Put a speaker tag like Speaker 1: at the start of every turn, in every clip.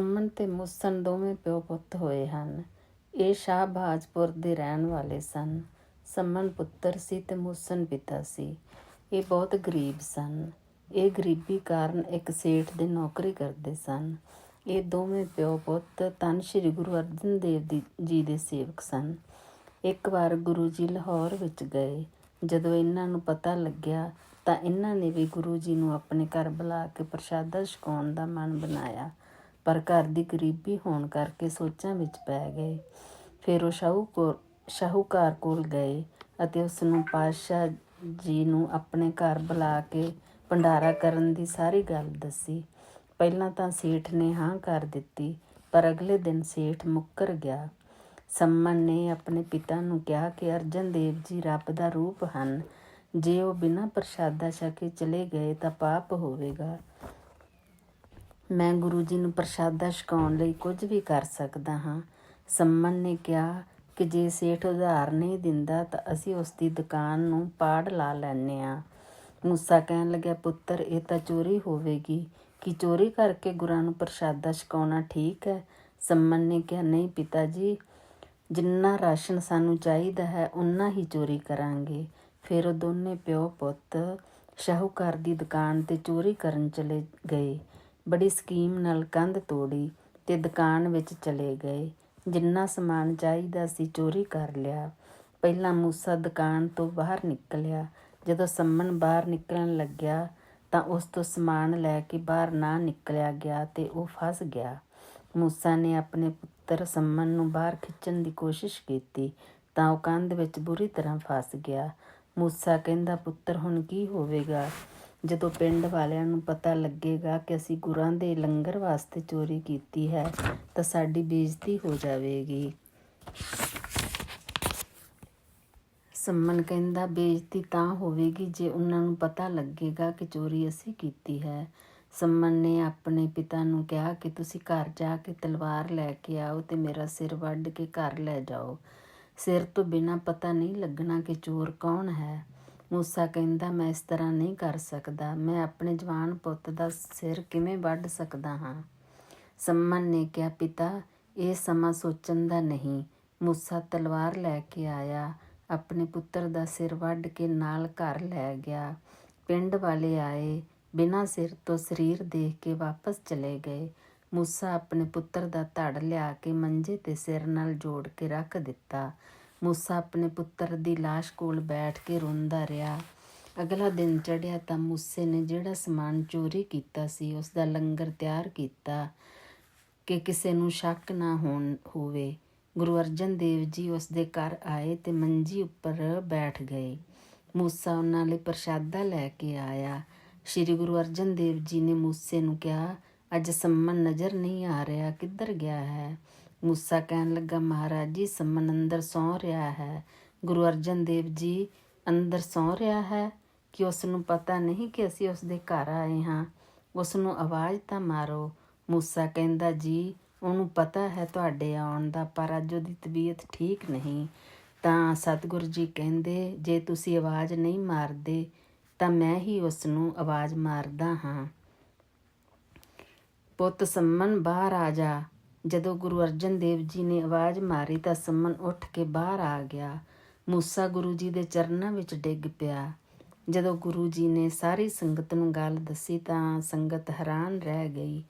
Speaker 1: ਅਮਨ ਤੇ ਮੁਸਨ ਦੋਵੇਂ ਪਿਓ ਪੁੱਤ ਹੋਏ ਹਨ। ਇਹ ਸ਼ਾਹਬਾਜ਼ਪੁਰ ਦੇ ਰਹਿਣ ਵਾਲੇ ਸਨ। ਸੰਮਨ ਪੁੱਤਰ ਸੀ ਤੇ ਮੁਸਨ ਪਿਤਾ ਸੀ। ਇਹ ਬਹੁਤ ਗਰੀਬ ਸਨ। ਇਹ ਗਰੀਬੀ ਕਾਰਨ ਇੱਕ ਸੇਠ ਦੇ ਨੌਕਰੀ ਕਰਦੇ ਸਨ। ਇਹ ਦੋਵੇਂ ਪਿਓ ਪੁੱਤ ਤਨ ਸ੍ਰੀ ਗੁਰੂ ਅਰਜਨ ਦੇਵ ਦੀ- ਜੀ ਦੇ ਸੇਵਕ ਸਨ। ਇੱਕ ਵਾਰ ਗੁਰੂ ਜੀ ਲਾਹੌਰ ਵਿੱਚ ਗਏ। ਜਦੋਂ ਇਹਨਾਂ ਨੂੰ ਪਤਾ ਲੱਗਿਆ ਤਾਂ ਇਹਨਾਂ ਨੇ ਵੀ ਗੁਰੂ ਜੀ ਨੂੰ ਆਪਣੇ ਘਰ ਬੁਲਾ ਕੇ ਪ੍ਰਸ਼ਾਦਾ ਛਕਾਉਣ ਦਾ ਮਨ ਬਣਾਇਆ। ਪਰ ਘਰ ਦੀ ਗਰੀਬੀ ਹੋਣ ਕਰਕੇ ਸੋਚਾਂ ਵਿੱਚ ਪੈ ਗਏ। ਫਿਰ ਉਹ ਸ਼ਾਹੂ ਕੋ, ਸ਼ਾਹੂਕਾਰ ਕੋਲ ਗਏ ਅਤੇ ਉਸ ਨੂੰ ਪਾਤਸ਼ਾਹ ਜੀ ਨੂੰ ਆਪਣੇ ਘਰ ਬੁਲਾ ਕੇ ਭੰਡਾਰਾ ਕਰਨ ਦੀ ਸਾਰੀ ਗੱਲ ਦੱਸੀ। ਪਹਿਲਾਂ ਤਾਂ ਸੇਠ ਨੇ ਹਾਂ ਕਰ ਦਿੱਤੀ, ਪਰ ਅਗਲੇ ਦਿਨ ਸੇਠ ਮੁੱਕਰ ਗਿਆ। ਸੰਮਨ ਨੇ ਆਪਣੇ ਪਿਤਾ ਨੂੰ ਕਿਹਾ ਕਿ ਅਰਜਨ ਦੇਵ ਜੀ ਰੱਬ ਦਾ ਰੂਪ ਹਨ। ਜੇ ਉਹ ਬਿਨਾਂ ਪ੍ਰਸ਼ਾਦਾ ਛਕੇ ਚਲੇ ਗਏ ਤਾਂ ਪਾਪ ਹੋਵੇਗਾ। ਮੈਂ ਗੁਰੂ ਜੀ ਨੂੰ ਪ੍ਰਸ਼ਾਦਾ ਛਕਾਉਣ ਲਈ ਕੁਝ ਵੀ ਕਰ ਸਕਦਾ ਹਾਂ। ਸੰਮਨ ਨੇ ਕਿਹਾ ਕਿ ਜੇ ਸੇਠ ਉਧਾਰ ਨਹੀਂ ਦਿੰਦਾ ਤਾਂ ਅਸੀਂ ਉਸ ਦੀ ਦੁਕਾਨ ਨੂੰ ਪਾੜ ਲਾ ਲੈਨੇ ਆ ਮੂਸਾ ਕਹਿਣ ਲੱਗਿਆ, ਪੁੱਤਰ, ਇਹ ਤਾਂ ਚੋਰੀ ਹੋਵੇਗੀ। ਕਿ ਚੋਰੀ ਕਰਕੇ ਗੁਰਾਂ ਨੂੰ ਪ੍ਰਸ਼ਾਦਾ ਛਕਾਉਣਾ ਠੀਕ ਹੈ? ਸੰਮਨ ਨੇ ਕਿਹਾ, ਨਹੀਂ ਪਿਤਾ ਜੀ ਜਿੰਨਾ ਰਾਸ਼ਨ ਸਾਨੂੰ ਚਾਹੀਦਾ ਹੈ ਉਨਾ ਹੀ ਚੋਰੀ ਕਰਾਂਗੇ। ਫਿਰ ਉਹ ਦੋਨੇ ਪਿਓ ਪੁੱਤ ਸ਼ਾਹੂਕਾਰ ਦੀ ਦੁਕਾਨ ਤੇ ਚੋਰੀ ਕਰਨ ਚਲੇ ਗਏ। ਬੜੀ ਸਕੀਮ ਨਾਲ ਕੰਧ ਤੋੜੀ ਤੇ ਦੁਕਾਨ ਵਿੱਚ ਚਲੇ ਗਏ। ਜਿੰਨਾ ਸਮਾਨ ਚਾਹੀਦਾ ਸੀ ਚੋਰੀ ਕਰ ਲਿਆ। ਪਹਿਲਾਂ ਮੂਸਾ ਦੁਕਾਨ ਤੋਂ ਬਾਹਰ ਨਿਕਲਿਆ। ਜਦੋਂ ਸੰਮਨ ਬਾਹਰ ਨਿਕਲਣ ਲੱਗਿਆ ਤਾਂ ਉਸ ਤੋਂ ਸਮਾਨ ਲੈ ਕੇ ਬਾਹਰ ਨਾ ਨਿਕਲਿਆ ਗਿਆ ਤੇ ਉਹ ਫਸ ਗਿਆ। ਮੂਸਾ ਨੇ ਆਪਣੇ ਪੁੱਤਰ ਸੰਮਨ ਨੂੰ ਬਾਹਰ ਖਿੱਚਣ ਦੀ ਕੋਸ਼ਿਸ਼ ਕੀਤੀ ਤਾਂ ਉਹ ਕੰਧ ਵਿੱਚ ਬੁਰੀ ਤਰ੍ਹਾਂ ਫਸ ਗਿਆ। ਮੂਸਾ ਕਹਿੰਦਾ, ਪੁੱਤਰ, ਹੁਣ ਕੀ ਹੋਵੇਗਾ? ਜਦੋਂ ਪਿੰਡ ਵਾਲਿਆਂ ਨੂੰ ਪਤਾ ਲੱਗੇਗਾ ਕਿ ਅਸੀਂ ਗੁਰਾਂ ਦੇ ਲੰਗਰ ਵਾਸਤੇ ਚੋਰੀ ਕੀਤੀ ਹੈ, ਤਾਂ ਸਾਡੀ ਬੇਇੱਜ਼ਤੀ ਹੋ ਜਾਵੇਗੀ। ਸੰਮਨ ਕਹਿੰਦਾ, ਬੇਇੱਜ਼ਤੀ ਤਾਂ ਹੋਵੇਗੀ ਜੇ ਉਹਨਾਂ ਨੂੰ ਪਤਾ ਲੱਗੇਗਾ ਕਿ ਚੋਰੀ ਅਸੀਂ ਕੀਤੀ ਹੈ। ਸੰਮਨ ਨੇ ਆਪਣੇ ਪਿਤਾ ਨੂੰ ਕਿਹਾ ਕਿ ਤੁਸੀਂ ਘਰ ਜਾ ਕੇ ਤਲਵਾਰ ਲੈ ਕੇ ਆਓ ਤੇ ਮੇਰਾ ਸਿਰ ਵੱਢ ਕੇ ਘਰ ਲੈ ਜਾਓ। ਸਿਰ ਤੋਂ ਬਿਨਾ ਪਤਾ ਨਹੀਂ ਲੱਗਣਾ ਕਿ ਚੋਰ ਕੌਣ ਹੈ। ਮੂਸਾ ਕਹਿੰਦਾ, ਮੈਂ ਇਸ ਤਰ੍ਹਾਂ ਨਹੀਂ ਕਰ ਸਕਦਾ। ਮੈਂ ਆਪਣੇ ਜਵਾਨ ਪੁੱਤ ਦਾ ਸਿਰ ਕਿਵੇਂ ਵੱਢ ਸਕਦਾ ਹਾਂ? ਸੰਮਨ ਨੇ ਕਿਹਾ, ਪਿਤਾ, ਇਹ ਸਮਾਂ ਸੋਚਣ ਦਾ ਨਹੀਂ। ਮੂਸਾ ਤਲਵਾਰ ਲੈ ਕੇ ਆਇਆ, ਆਪਣੇ ਪੁੱਤਰ ਦਾ ਸਿਰ ਵੱਢ ਕੇ ਨਾਲ ਘਰ ਲੈ ਗਿਆ। ਪਿੰਡ ਵਾਲੇ ਆਏ, ਬਿਨਾਂ ਸਿਰ ਤੋਂ ਸਰੀਰ ਦੇਖ ਕੇ ਵਾਪਸ ਚਲੇ ਗਏ। ਮੂਸਾ ਆਪਣੇ ਪੁੱਤਰ ਦਾ ਧੜ ਲਿਆ ਕੇ ਮੰਜੇ ਤੇ ਸਿਰ ਨਾਲ ਜੋੜ ਕੇ ਰੱਖ ਦਿੱਤਾ। ਮੂਸਾ ਆਪਣੇ ਪੁੱਤਰ ਦੀ ਲਾਸ਼ ਕੋਲ ਬੈਠ ਕੇ ਰੋਂਦਾ ਰਿਹਾ। ਅਗਲਾ ਦਿਨ ਚੜ੍ਹਿਆ ਤਾਂ ਮੂਸੇ ਨੇ ਜਿਹੜਾ ਸਮਾਨ ਚੋਰੀ ਕੀਤਾ ਸੀ ਉਸ ਦਾ ਲੰਗਰ ਤਿਆਰ ਕੀਤਾ ਕਿ ਕਿਸੇ ਨੂੰ ਸ਼ੱਕ ਨਾ ਹੋਣ ਹੋਵੇ। ਗੁਰੂ ਅਰਜਨ ਦੇਵ ਜੀ ਉਸ ਦੇ ਘਰ ਆਏ ਤੇ ਮੰਜੀ ਉੱਪਰ ਬੈਠ ਗਏ। ਮੂਸਾ ਉਹਨਾਂ ਲਈ ਪ੍ਰਸ਼ਾਦਾ ਲੈ ਕੇ ਆਇਆ। ਸ੍ਰੀ ਗੁਰੂ ਅਰਜਨ ਦੇਵ ਜੀ ਨੇ ਮੂਸੇ ਨੂੰ ਕਿਹਾ, ਅੱਜ ਸੰਮਨ ਨਜ਼ਰ ਨਹੀਂ ਆ ਰਿਹਾ, ਕਿੱਧਰ ਗਿਆ ਹੈ? ਮੂਸਾ ਕਹਿਣ ਲੱਗਾ, ਮਹਾਰਾਜ ਜੀ, ਸੰਮਨ ਅੰਦਰ ਸੌਂ ਰਿਹਾ ਹੈ। ਗੁਰੂ ਅਰਜਨ ਦੇਵ ਜੀ ਅੰਦਰ ਸੌਂ ਰਿਹਾ ਹੈ ਕਿ ਉਸ ਨੂੰ ਪਤਾ ਨਹੀਂ ਕਿ ਅਸੀਂ ਉਸ ਦੇ ਘਰ ਆਏ ਹਾਂ। ਉਸ ਨੂੰ ਆਵਾਜ਼ ਤਾਂ ਮਾਰੋ। ਮੂਸਾ ਕਹਿੰਦਾ, ਜੀ, ਉਹਨੂੰ ਪਤਾ ਹੈ ਤੁਹਾਡੇ ਆਉਣ ਦਾ, ਪਰ ਅੱਜ ਉਹਦੀ ਤਬੀਅਤ ਠੀਕ ਨਹੀਂ। ਤਾਂ ਸਤਿਗੁਰੂ ਜੀ ਕਹਿੰਦੇ, ਜੇ ਤੁਸੀਂ ਆਵਾਜ਼ ਨਹੀਂ ਮਾਰਦੇ, ਤਾਂ ਮੈਂ ਹੀ ਉਸ ਨੂੰ ਆਵਾਜ਼ ਮਾਰਦਾ ਹਾਂ। ਪੁੱਤ ਸੰਮਨ ਬਾਹਰ ਆ ਜਾ। ਜਦੋਂ ਗੁਰੂ ਅਰਜਨ ਦੇਵ ਜੀ ਨੇ ਆਵਾਜ਼ ਮਾਰੀ ਤਾਂ ਸੰਮਨ ਉੱਠ ਕੇ ਬਾਹਰ ਆ ਗਿਆ। ਮੂਸਾ ਗੁਰੂ ਜੀ ਦੇ ਚਰਨਾਂ ਵਿੱਚ ਡਿੱਗ ਪਿਆ। ਜਦੋਂ ਗੁਰੂ ਜੀ ਨੇ ਸਾਰੀ ਸੰਗਤ ਨੂੰ ਗੱਲ ਦੱਸੀ ਤਾਂ ਸੰਗਤ ਹੈਰਾਨ ਰਹਿ ਗਈ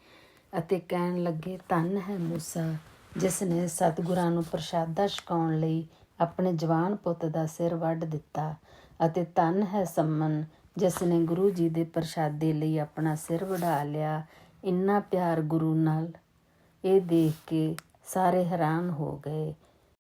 Speaker 1: ਅਤੇ ਕਹਿਣ ਲੱਗੇ, ਧੰਨ ਹੈ ਮੂਸਾ, ਜਿਸ ਨੇ ਸਤਿਗੁਰਾਂ ਨੂੰ ਪ੍ਰਸ਼ਾਦਾ ਛਕਾਉਣ ਲਈ ਆਪਣੇ ਜਵਾਨ ਪੁੱਤ ਦਾ ਸਿਰ ਵੱਢ ਦਿੱਤਾ ਅਤੇ ਧੰਨ ਹੈ ਸੰਮਨ, ਜਿਸ ਨੇ ਗੁਰੂ ਜੀ ਦੇ ਪ੍ਰਸ਼ਾਦੇ ਲਈ ਆਪਣਾ ਸਿਰ ਵਢਾ ਲਿਆ। ਇੰਨਾ ਪਿਆਰ ਗੁਰੂ ਨਾਲ ਇਹ ਦੇਖ ਕੇ ਸਾਰੇ ਹੈਰਾਨ ਹੋ ਗਏ।